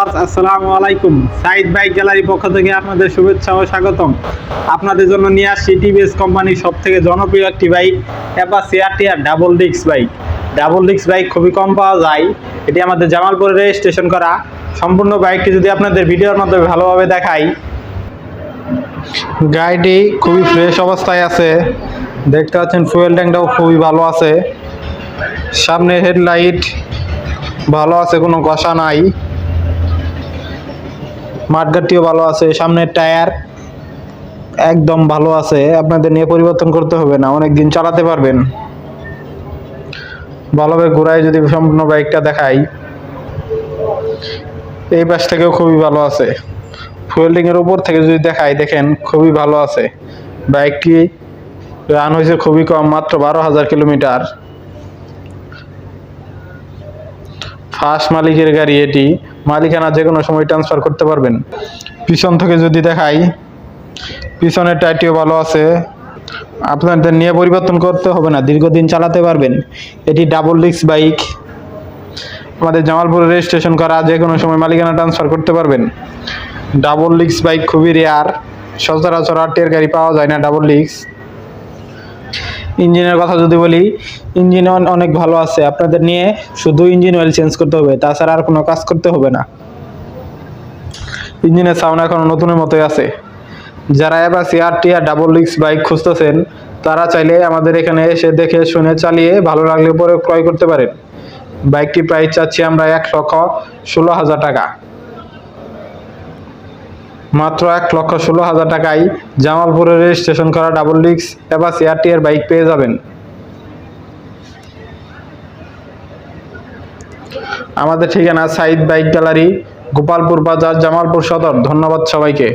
আসসালামু আলাইকুম। Side bike gallery পক্ষ থেকে আপনাদের শুভেচ্ছা ও স্বাগতম। আপনাদের জন্য নিয়ে আসছি টিভিএস কোম্পানির সব থেকে জনপ্রিয় একটি bike Apache RTR double disc bike double disc bike খুবই কম পাওয়া যায়। এটি আমাদের জামালপুরে রেজিস্ট্রেশন করা। সম্পূর্ণ বাইকটি যদি আপনাদের ভিডিওর মাধ্যমে ভালোভাবে দেখাই। গাড়িটি খুবই ফ্রেশ অবস্থায় আছে। দেখতে পাচ্ছেন ফুয়েল ট্যাঙ্কটাও খুবই ভালো আছে। সামনে হেডলাইট, ভালো আছে, কোনো কষা নাই। মাঠগাটটিও ভালো আছে, সামনের টায়ার একদম ভালো আছে, আপনাদের নিয়ে পরিবর্তন করতে হবে না অনেক দিন চালাতে পারবেন। ভালোভাবে ঘোরায় যদি সম্পূর্ণ বাইকটা দেখাই, এই পাশ থেকেও খুবই ভালো আছে। ফুয়েলিং এর উপর থেকে যদি দেখাই, দেখেন খুবই ভালো আছে। বাইকটি রান হয়েছে খুবই কম, মাত্র বারো হাজার কিলোমিটার। ফার্স্ট মালিকের গাড়ি এটি। মালিকানা যে কোনো সময় ট্রান্সফার করতে পারবেন। পিছন থেকে যদি দেখাই, পিছনের টায়ারটিও ভালো আছে। আপনাদের নিয়ে পরিবর্তন করতে হবে না, দীর্ঘদিন চালাতে পারবেন। এটি ডাবল ডিস্ক বাইক আমাদের জামালপুরে রেজিস্ট্রেশন করা যে কোনো সময় মালিকানা ট্রান্সফার করতে পারবেন। ডাবল ডিস্ক বাইক খুবই রেয়ার সচরাচর আটের গাড়ি পাওয়া যায় না ডাবল ডিস্ক ইঞ্জিনের কথা যদি বলি, ইঞ্জিন অনেক ভালো আছে। আপনাদের নিয়ে শুধু ইঞ্জিন অয়েল চেঞ্জ করতে হবে, তাছাড়া আর কোনো কাজ করতে হবে না। ইঞ্জিনের সাউন্ড এখন নতুনের মতোই আছে। যারা Apache R TR double disc bike খুঁজতেছেন, তারা চাইলে আমাদের এখানে এসে দেখে শুনে চালিয়ে ভালো লাগলে পরে ক্রয় করতে পারেন। বাইকটি প্রাইস চাচ্ছি আমরা এক লক্ষ ষোলো হাজার টাকা। মাত্র এক লক্ষ ষোলো হাজার টাকায় জামালপুরের রেজিস্ট্রেশন করা ডাবল ডিক্স এবার এর বাইক পেয়ে যাবেন। আমাদের ঠিকানা সাইদ বাইক গ্যালারি, গোপালপুর বাজার, জামালপুর সদর। ধন্যবাদ সবাইকে।